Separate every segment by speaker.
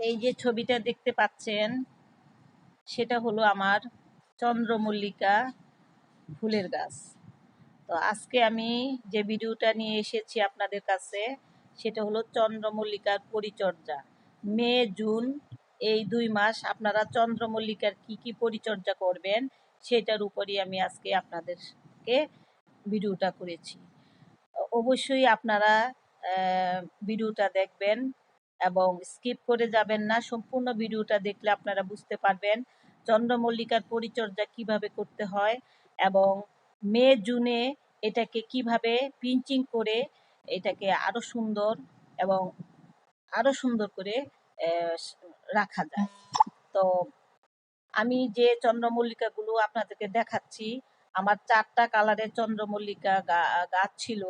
Speaker 1: এই যে ছবিটা দেখতে পাচ্ছেন, সেটা হলো আমার চন্দ্রমল্লিকা ফুলের গাছ। তো আজকে আমি যে ভিডিওটা নিয়ে এসেছি আপনাদের কাছে, সেটা হলো চন্দ্রমল্লিকার পরিচর্যা। মে, জুন এই দুই মাস আপনারা চন্দ্রমল্লিকার কি কি পরিচর্যা করবেন, সেটার উপরই আমি আজকে আপনাদেরকে ভিডিওটা করেছি। অবশ্যই আপনারা ভিডিওটা দেখবেন এবং স্কিপ করে যাবেন না। সম্পূর্ণ ভিডিওটা দেখলে আপনারা বুঝতে পারবেন চন্দ্রমল্লিকার পরিচর্যা কীভাবে করতে হয় এবং মে, জুনে এটাকে কীভাবে পিঞ্চিং করে এটাকে আরও সুন্দর এবং আরও সুন্দর করে রাখা যায়। তো আমি যে চন্দ্রমল্লিকাগুলো আপনাদেরকে দেখাচ্ছি, আমার চারটা কালারের চন্দ্রমল্লিকা গাছ ছিল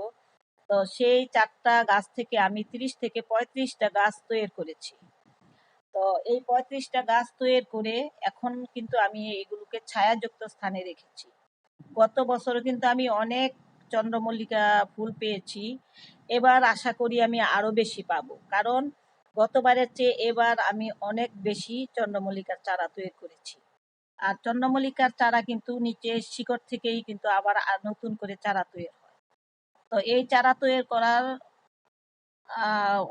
Speaker 1: তো সেই চারটা গাছ থেকে আমি তিরিশ থেকে পঁয়ত্রিশটা গাছ তৈরি করেছি। তো এই পঁয়ত্রিশটা গাছ তৈরি করে এখন কিন্তু আমি এগুলোকে ছায়াযুক্ত স্থানে রেখেছি। গত বছরও কিন্তু আমি অনেক চন্দ্রমল্লিকা ফুল পেয়েছি। এবার আশা করি আমি আরও বেশি পাবো। কারণ গতবারের চেয়ে এবার আমি অনেক বেশি চন্দ্রমল্লিকার চারা তৈরি করেছি। আর চন্দ্রমল্লিকার চারা কিন্তু নিচে শিকড় থেকেই কিন্তু আবার নতুন করে চারা তৈরি তো এই চারা তৈরি করার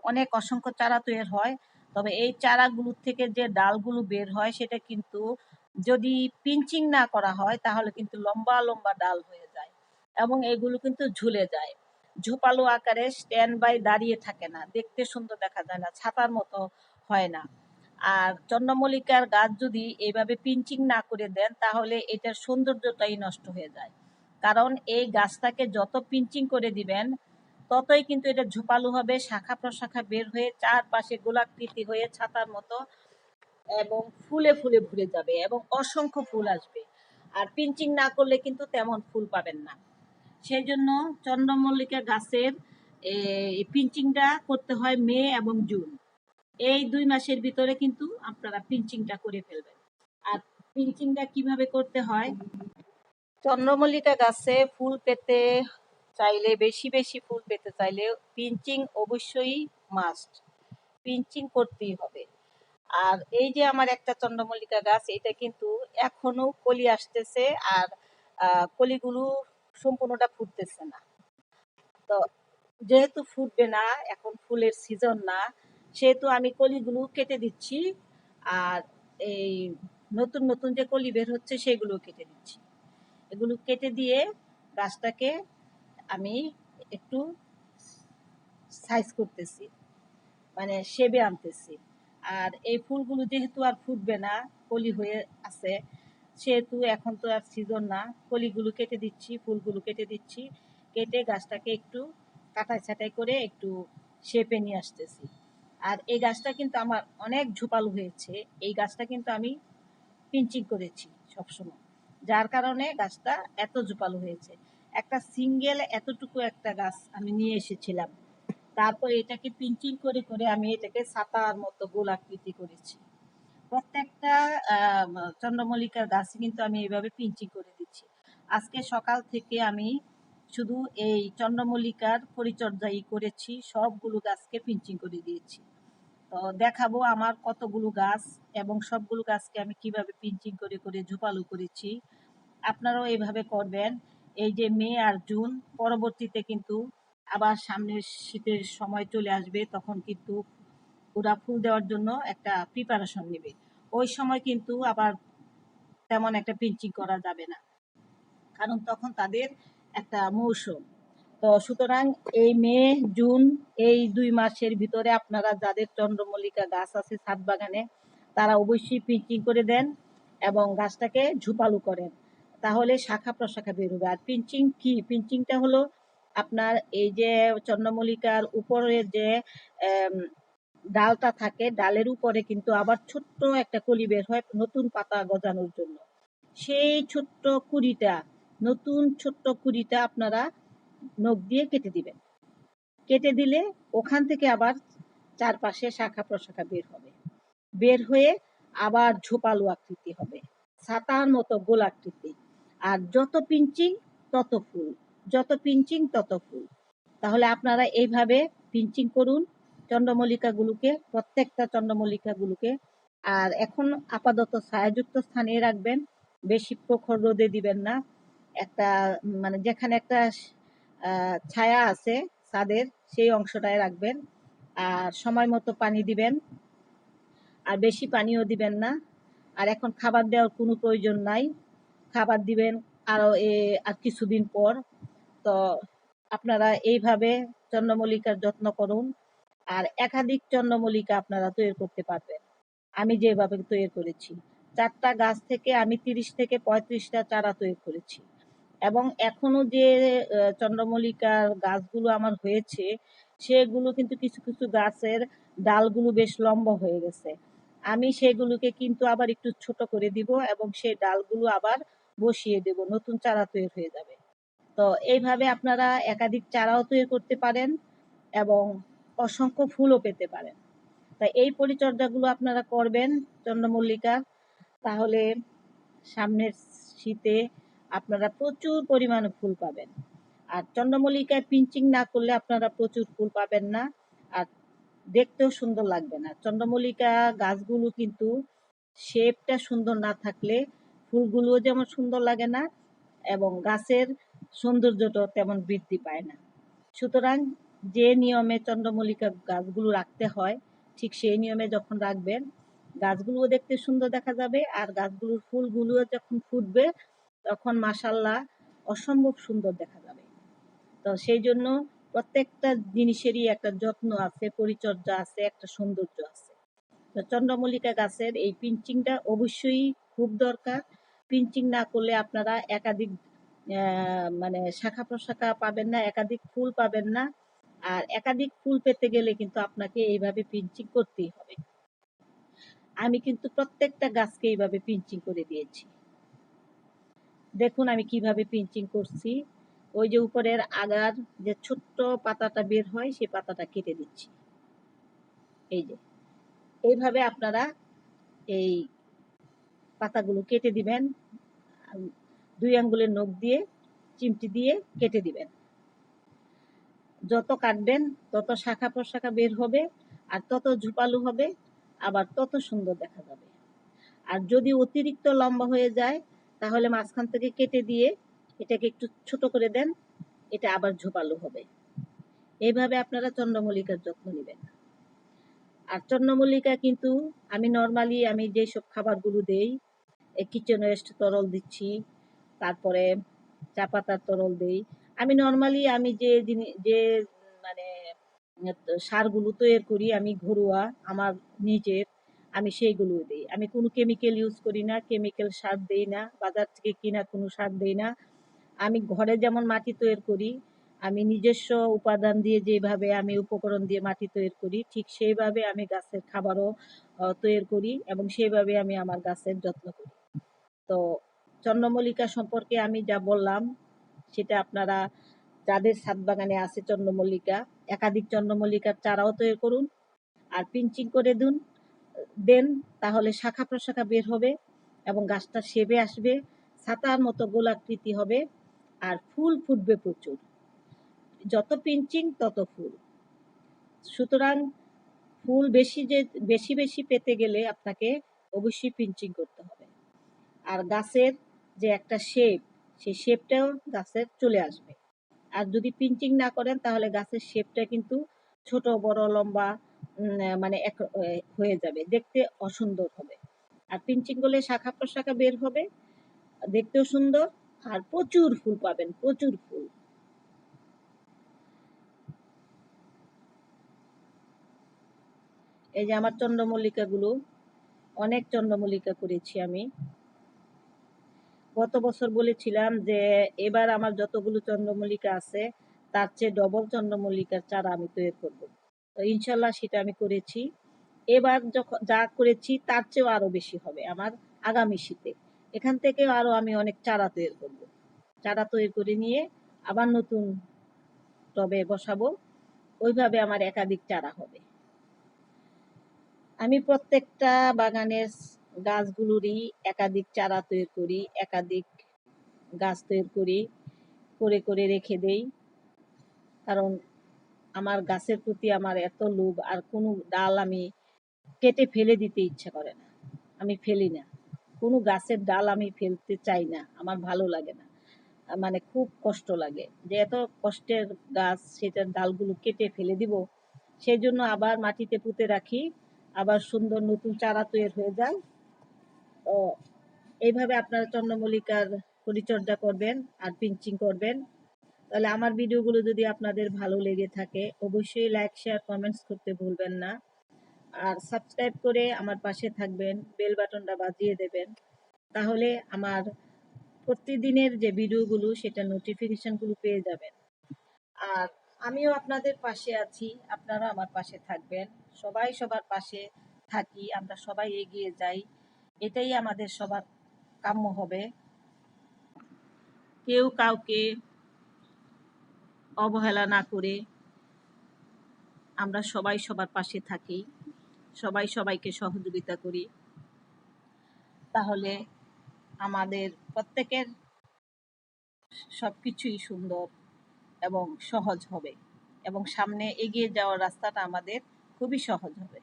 Speaker 1: অনেক অসংখ্য চারা তৈরি হয়। তবে এই চারাগুলোর থেকে যে ডালগুলো বের হয়, সেটা কিন্তু যদি পিঞ্চিং না করা হয়, তাহলে কিন্তু লম্বা লম্বা ডাল হয়ে যায় এবং এগুলো কিন্তু ঝুলে যায়। ঝোপালো আকারে স্ট্যান্ড বাই দাঁড়িয়ে থাকে না, দেখতে সুন্দর দেখা যায় না, ছাতার মতো হয় না। আর চন্দ্রমল্লিকার গাছ যদি এইভাবে পিঞ্চিং না করে দেন, তাহলে এটার সৌন্দর্যটাই নষ্ট হয়ে যায়। কারণ এই গাছটাকে যত পিঞ্চিং করে দিবেন, ততই কিন্তু এটা ঝোপালো হবে, শাখা প্রশাখা বের হয়ে চারপাশে গোলাকৃতি হয়ে ছাতার মতো এবং ফুলে ফুলে ভরে যাবে এবং অসংখ্য ফুল আসবে। আর পিঞ্চিং না করলে কিন্তু তেমন ফুল পাবেন না। সেই জন্য চন্দ্রমল্লিকা গাছের পিঞ্চিংটা করতে হয় মে এবং জুন। এই দুই মাসের ভিতরে কিন্তু আপনারা পিঞ্চিংটা করে ফেলবেন। আর পিঞ্চিংটা কীভাবে করতে হয়? চন্দ্রমল্লিকা গাছে ফুল পেতে চাইলে, বেশি বেশি ফুল পেতে চাইলে পিঞ্চিং অবশ্যই মাস্ট পিঞ্চিং করতেই হবে। আর এই যে আমার একটা চন্দ্রমল্লিকা গাছ, এটা কিন্তু এখনও কলি আসতেছে আর কলিগুলো সম্পূর্ণটা ফুটতেছে না। তো যেহেতু ফুটবে না, এখন ফুলের সিজন না, সেহেতু আমি কলিগুলো কেটে দিচ্ছি। আর এই নতুন নতুন যে কলি বের হচ্ছে, সেগুলো কেটে দিচ্ছি। এগুলো কেটে দিয়ে গাছটাকে আমি একটু সাইজ করতেছি মানে সেবে আনতেছি। আর এই ফুলগুলো যেহেতু আর ফুটবে না, কলি হয়ে আছে, সেহেতু এখন তো আর সিজন না, কলিগুলো কেটে দিচ্ছি, ফুলগুলো কেটে দিচ্ছি, কেটে গাছটাকে একটু কাটাই ছাটাই করে একটু শেপে নিয়ে আসতেছি। আর এই গাছটা কিন্তু আমার অনেক ঝোপালো হয়েছে, এই গাছটা কিন্তু আমি পিঞ্চিং করেছি সবসময়। যার কারণে গাছটা এত ঝোপালো হয়েছে। একটা সিঙ্গেল এতটুকু একটা গাছ আমি নিয়ে এসেছিলাম। তারপর এটাকে পিঞ্চিং করে করে আমি এটাকে ছাতার মতো গোল আকৃতি করেছি। প্রত্যেকটা চন্দ্রমল্লিকার গাছে কিন্তু আমি এইভাবে পিঞ্চিং করে দিচ্ছি। আজকে সকাল থেকে আমি শুধু এই চন্দ্রমল্লিকার পরিচর্যাই করেছি, সবগুলো গাছকে পিঞ্চিং করে দিয়েছি। তো দেখাবো আমার কতগুলো গাছ এবং সবগুলো গাছকে আমি কীভাবে পিঞ্চিং করে করে, ঝোপালো করেছি। আপনারাও এইভাবে করবেন। এই যে মে আর জুন, পরবর্তীতে কিন্তু আবার সামনের শীতের সময় চলে আসবে, তখন কিন্তু ওরা ফুল দেওয়ার জন্য একটা প্রিপারেশন নেবে। ওই সময় কিন্তু আবার তেমন একটা পিঞ্চিং করা যাবে না। কারণ তখন তাদের একটা মৌসুম। তো সুতরাং এই মে, জুন এই দুই মাসের ভিতরে আপনারা যাদের চন্দ্রমল্লিকা গাছ আছে ছাদ বাগানে, তারা অবশ্যই পিঞ্চিং করে দেন এবং গাছটাকে ঝুপালু করেন। তাহলে শাখা প্রশাখা বেরোবে। আর পিঞ্চিং কি? পিঞ্চিংটা হলো আপনার এই যে চন্দ্রমল্লিকার উপরে যে ডালটা থাকে, ডালের উপরে কিন্তু আবার ছোট্ট একটা কলি বের হয় নতুন পাতা গজানোর জন্য। সেই ছোট্ট কুড়িটা, নতুন ছোট্ট কুড়িটা আপনারা নখ দিয়ে কেটে দিবেন। কেটে দিলে ওখান থেকে আবার চারপাশে শাখা প্রশাখা বের হবে। বের হয়ে আবার ঝোপালো আকৃতি হবে, ছাতার মতো গোল আকৃতি। আর যত পিঞ্চিং, তত ফুল। যত পিঞ্চিং, তত ফুল। তাহলে আপনারা এইভাবে পিঞ্চিং করুন চন্দ্রমল্লিকাগুলোকে, প্রত্যেকটা চন্দ্রমল্লিকাগুলোকে। আর এখন আপাতত ছায়াযুক্ত স্থানে রাখবেন, বেশি প্রখর রোদে দিবেন না। একটা মানে যেখানে একটা ছায়া আছে, ছাদের সেই অংশটায় রাখবেন। আর সময় মতো পানি দিবেন, আর বেশি পানিও দিবেন না। আর এখন খাবার দেওয়ার কোনো প্রয়োজন নাই। খাবার দিবেন আরও এ, আর কিছুদিন পর। তো আপনারা এইভাবে চন্দ্রমল্লিকার যত্ন করুন, আর একাধিক চন্দ্রমল্লিকা আপনারা তৈরি করতে পারবেন। আমি যেভাবে তৈরি করেছি, চারটা গাছ থেকে আমি তিরিশ থেকে পঁয়ত্রিশটা চারা তৈরি করেছি। এবং এখনও যে চন্দ্রমল্লিকার গাছগুলো আমার হয়েছে, সেগুলো কিন্তু কিছু কিছু গাছের ডালগুলো বেশ লম্বা হয়ে গেছে। আমি সেগুলোকে কিন্তু আবার একটু ছোট করে দিব এবং সেই ডালগুলো আবার বসিয়ে দেব, নতুন চারা তৈরি হয়ে যাবে। তো এইভাবে আপনারা একাধিক চারাও তৈরি করতে পারেন এবং অসংখ্য ফুলও পেতে পারেন। তাই এই পরিচর্যাগুলো আপনারা করবেন চন্দ্রমল্লিকা, তাহলে সামনের শীতে আপনারা প্রচুর পরিমাণে ফুল পাবেন। আর চন্দ্রমল্লিকায় পিঞ্চিং না করলে আপনারা প্রচুর ফুল পাবেন না। আর দেখতেও সুন্দর লাগবে না। চন্দ্রমল্লিকা গাছগুলো কিন্তু শেপটা সুন্দর না থাকলে ফুলগুলোও যেমন সুন্দর লাগে না এবং গাছের সৌন্দর্যটাও তেমন বৃদ্ধি পায় না। সুতরাং যে নিয়মে চন্দ্রমল্লিকা গাছগুলো রাখতে হয়, ঠিক সেই নিয়মে যখন রাখবেন, গাছগুলোও দেখতে সুন্দর দেখা যাবে আর গাছগুলোর ফুলগুলোও যখন ফুটবে তখন মাসাল্লাহ অসম্ভব সুন্দর দেখা যাবে। তো সেই জন্য প্রত্যেকটা জিনিসেরই একটা যত্ন আছে, পরিচর্যা আছে, একটা সৌন্দর্য আছে। তো চন্দ্রমল্লিকা গাছের এই পিঞ্চিংটা অবশ্যই খুব দরকার। পিঞ্চিং না করলে আপনারা একাধিক মানে শাখা প্রশাখা পাবেন না, একাধিক ফুল পাবেন না। আর একাধিক ফুল পেতে গেলে কিন্তু আপনাকে এইভাবে পিঞ্চিং করতেই হবে। আমি কিন্তু প্রত্যেকটা গাছকে এইভাবে পিঞ্চিং করে দিয়েছি। দেখুন আমি কীভাবে পিঞ্চিং করছি। ওই যে উপরের আগার যে ছোট্ট পাতাটা বের হয়, সেই পাতাটা কেটে দিচ্ছি। এই যে। এইভাবে আপনারা এই পাতাগুলো কেটে দিবেন। দুই আঙ্গুলের নখ দিয়ে, চিমটি দিয়ে কেটে দিবেন। যত কাটবেন, তত শাখা প্রশাখা বের হবে আর তত ঝুপালু হবে, আবার তত সুন্দর দেখা যাবে। আর যদি অতিরিক্ত লম্বা হয়ে যায় তাহলে মাঝখান থেকে কেটে দিয়ে এটাকে একটু ছোট করে দেন, এটা আবার ঝোপালো হবে। এইভাবে আপনারা চন্দ্রমল্লিকার যত্ন নেবেন। আর চন্দ্রমল্লিকা কিন্তু আমি নর্মালি আমি যেসব খাবারগুলো দেই কিচেন ওয়েস্ট তরল দিচ্ছি, তারপরে চা পাতার তরল দেই। আমি নর্মালি আমি যে যে মানে সারগুলো তৈরি করি, আমি ঘরোয়া আমার নিজের আমি সেইগুলো দিই। আমি কোনো কেমিক্যাল ইউজ করি না কেমিক্যাল সার দেই না, বাজার থেকে কিনা কোনো সার দেই না। আমি ঘরে যেমন মাটি তৈরি করি, আমি নিজস্ব উপাদান দিয়ে যেভাবে আমি উপকরণ দিয়ে মাটি তৈরি করি, ঠিক সেইভাবে আমি গাছের খাবারও তৈরি করি এবং সেইভাবে আমি আমার গাছের যত্ন করি। তো চন্দ্রমল্লিকা সম্পর্কে আমি যা বললাম, সেটা আপনারা যাদের ছাদ বাগানে আছে চন্দ্রমল্লিকা, একাধিক চন্দ্রমল্লিকার চারাও তৈরি করুন, আর পিঞ্চিং করে দিন। দেন, তাহলে শাখা প্রশাখা বের হবে এবং গাছটা সেবে আসবে, ছাতার মতো গোলাকৃতি হবে আর ফুল ফুটবে প্রচুর। যত পিঞ্চিং, তত ফুল। সুতরাং ফুল বেশি যে, বেশি বেশি পেতে গেলে আপনাকে অবশ্যই পিঞ্চিং করতে হবে। আর গাছের যে একটা শেপ, সেই শেপটাও গাছের চলে আসবে। আর যদি পিঞ্চিং না করেন, তাহলে গাছের শেপটা কিন্তু ছোট, বড়, লম্বা মানে এক হয়ে যাবে। দেখতে অসুন্দর হবে। আর পিঞ্চিং করলে শাখা প্রশাখা বের হবে। দেখতেও সুন্দর। আর প্রচুর ফুল পাবেন, প্রচুর ফুল। এই যে আমার চন্দ্রমল্লিকা গুলো অনেক চন্দ্রমল্লিকা করেছি আমি। গত বছর বলেছিলাম যে, এবার আমার যতগুলো চন্দ্রমল্লিকা আছে, তার চেয়ে ডবল চন্দ্রমল্লিকার চারা আমি তৈরি করব। ইনশাল্লাহ সেটা আমি করেছি। এবার যখন যা করেছি তার চেয়েও আরও বেশি হবে আমার আগামী শীতে। এখান থেকেও আরও আমি অনেক চারা তৈরি করব। চারা তৈরি করে নিয়ে আবার নতুন টবে বসাবো। ওইভাবে আমার একাধিক চারা হবে। আমি প্রত্যেকটা বাগানের গাছগুলোরই একাধিক চারা তৈরি করি, একাধিক গাছ তৈরি করি, করে করে রেখে দেই। কারণ আমার গাছের প্রতি আমার এত লোভ, আর কোনো ডাল আমি কেটে ফেলে দিতে ইচ্ছা করে না। আমি ফেলি না। কোনো গাছের ডাল আমি ফেলতে চাই না। আমার ভালো লাগে না। মানে খুব কষ্ট লাগে। যে এত কষ্টের গাছ, সেটার ডালগুলো কেটে ফেলে দিব, সেই জন্য আবার মাটিতে পুঁতে রাখি। আবার সুন্দর নতুন চারা তৈরি হয়ে যায়। তো এইভাবে আপনারা চন্দ্রমল্লিকার পরিচর্যা করবেন আর পিঞ্চিং করবেন। তাহলে আমার ভিডিওগুলো যদি আপনাদের ভালো লেগে থাকে, অবশ্যই লাইক শেয়ার কমেন্টস করতে ভুলবেন না। আর সাবস্ক্রাইব করে আমার পাশে থাকবেন বেল বাটনটা বাজিয়ে দেবেন। তাহলে আমার প্রতিদিনের যে ভিডিওগুলো, সেটা নোটিফিকেশনগুলো পেয়ে যাবেন। আর আমিও আপনাদের পাশে আছি আপনারা আমার পাশে থাকবেন। সবাই সবার পাশে থাকি, আমরা সবাই এগিয়ে যাই। এটাই আমাদের সবার কাম্য হবে। কেউ কাউকে অবহেলা না করে আমরা সবাই সবার পাশে থাকি, সবাই সবাইকে সহযোগিতা করি। তাহলে আমাদের প্রত্যেকের সবকিছুই সুন্দর এবং সহজ হবে এবং সামনে এগিয়ে যাওয়ার রাস্তাটা আমাদের খুবই সহজ হবে।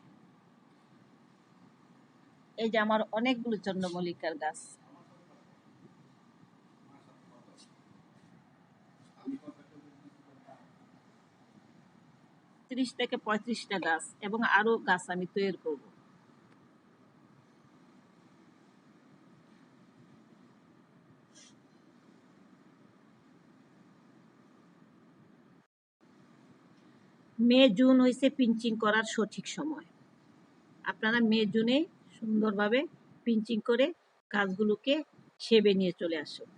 Speaker 1: এই যে আমার অনেকগুলো চন্দ্রমল্লিকার গাছ। ত্রিশ থেকে পঁয়ত্রিশটা গাছ এবং আরও গাছ আমি তৈরি করব। মে, জুন হয়েছে পিঞ্চিং করার সঠিক সময়। আপনারা মে, জুনে সুন্দরভাবে পিঞ্চিং করে গাছগুলোকে সেবে নিয়ে চলে আসুন।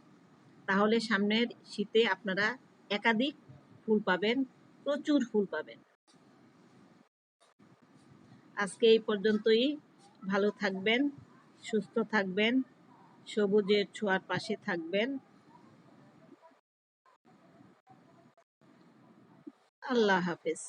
Speaker 1: তাহলে সামনের শীতে আপনারা একাধিক ফুল পাবেন, প্রচুর ফুল পাবেন। আজকে এই পর্যন্তই। ভালো থাকবেন সুস্থ থাকবেন সবুজের ছোঁয়ার পাশে থাকবেন। আল্লাহ হাফেজ।